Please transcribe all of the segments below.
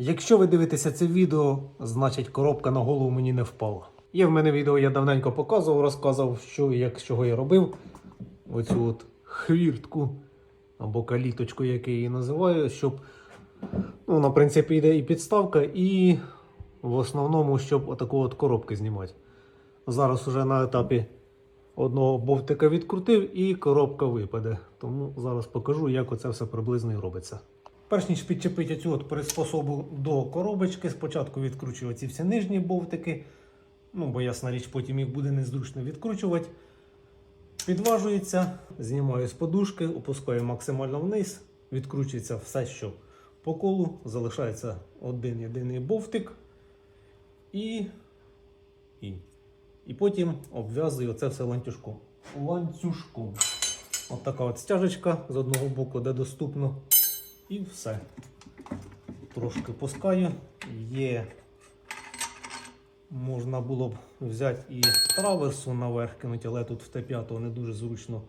Якщо ви дивитеся це відео, значить коробка на голову мені не впала. Є в мене відео, я давненько показував, розказував, що як з чого я робив. Оцю от хвіртку або каліточку, як я її називаю, щоб ну, на принципі йде і підставка, і в основному, щоб отаку от коробки знімати. Зараз уже на етапі одного бовтика відкрутив і коробка випаде. Тому зараз покажу, як оце все приблизно і робиться. Перш ніж підчепити цю от приспособу до коробочки, спочатку відкручую ці всі нижні бовтики. Ну, бо ясна річ, потім їх буде незручно відкручувати. Підважується, знімаю з подушки, опускаю максимально вниз, відкручується все, що по колу, залишається один єдиний бовтик. І, і, і потім обв'язую це все ланцюжком. Ланцюжком. От така от стяжечка з одного боку, де доступно. І все. Трошки пускаю. Є. Можна було б взяти і траверсу наверх кинути, але тут в Т5 не дуже зручно.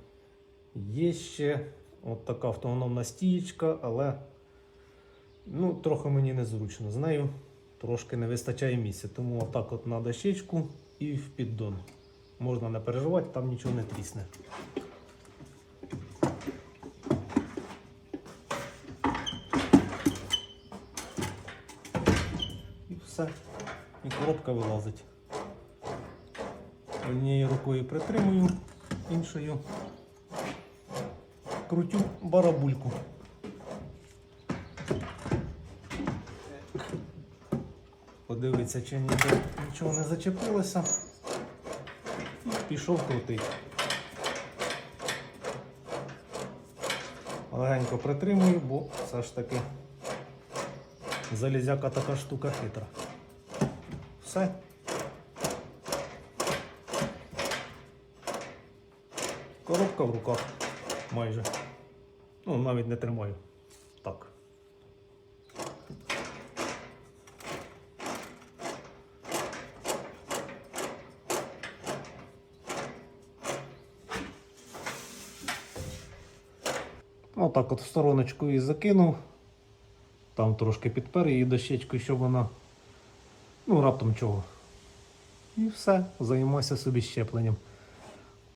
Є ще от така автономна стієчка, але ну, трохи мені незручно. З нею трошки не вистачає місця. Тому отак от на дощечку і в піддон. Можна не переживати, там нічого не трісне. І все. І коробка вилазить. Однією рукою притримую, іншою крутю барабульку. Подивиться, чи нічого не зачепилося. І пішов крутить. Легенько притримую, бо все ж таки залізяка така штука хитра. Все. Коробка в руках майже. Ну, навіть не тримаю. Так. Отак от в стороночку її закинув. Там трошки підпер її дощечкою, щоб вона Ну, раптом чого. І все, займайся собі щепленням.